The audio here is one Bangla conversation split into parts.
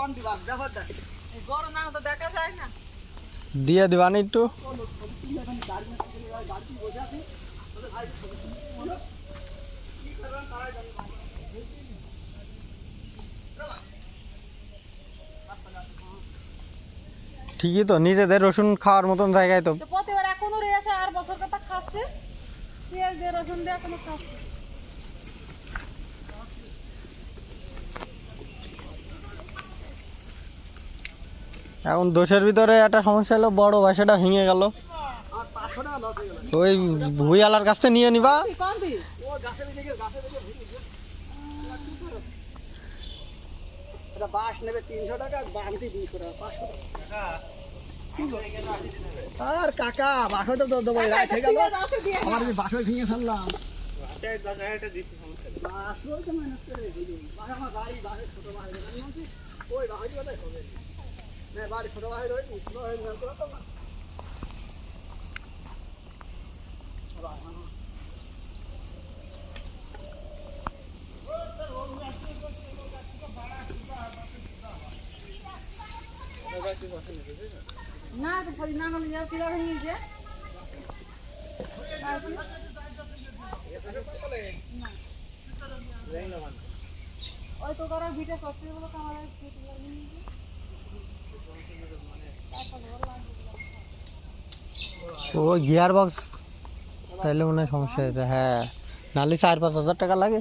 কম দিবা ব্যাপার দেখ না তো দেখা যায় না। দিয়ে দিবানি একটু। ঠিকই তো নিজেদের রসুন খাওয়ার মতন জায়গায় তো। তো প্রতিবার এখনও রয়েছে আর বছর কথা খাচ্ছে। পেঁয়াজ দিয়ে রসুন দিয়ে এখনও খাচ্ছে। এখন দোষের ভিতরে একটা সমস্যা হলো, বড় বাসাটা ভেঙে গেল। ওই ভুইয়ালার কাছ থেকে নিয়ে নিবা। আর কাকা বাসও তো আমার আমি বাসও ভেঙে ফেললাম। ছোট ওই হবে না তো ফরি না হলে যাও কিরা ভেঙে গেছে। ওই তো তারা ভিটে সত্যি বলে কামারে ও গিয়ার বক্স তাইলে মনে হয় সমস্যা হয়েছে হ্যাঁ। নালে চার পাঁচ হাজার টাকা লাগে।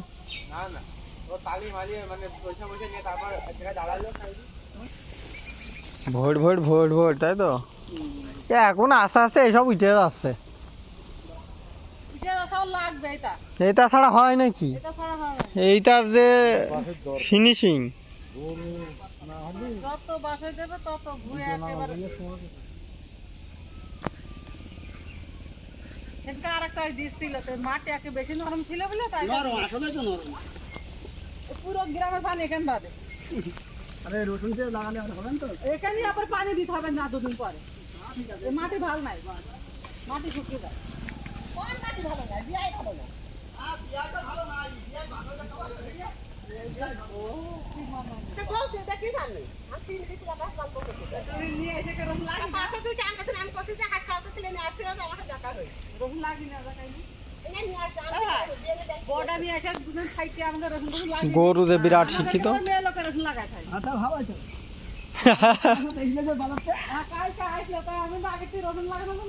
ভোট ভোট ভোট ভোট তাই তো? এ এখন আস্তে আস্তে এসব উঠে যাচ্ছে। এটা ছাড়া হয় নাকি। এইটা যে ফিনিশিং যত বাসে দেবে তত ঘুরে একেবারে সেদিকে আর একটা দিচ্ছিল তো মাটি একে বেশি নরম ছিল বলে তাই আসলে তো নরম। পুরো গ্রামের পানি এখানে বাদে। আরে রসুন তেল লাগালে আর হবেন তো? এখানে আবার পানি দিতে হবে না দুদিন পরে। মাটি ভালো নাই। মাটি শুকিয়ে যায়। কোন মাটি ভালো নাই? বিয়াই ভালো না? গরু যে বিরাট শিক্ষিত। লাগাই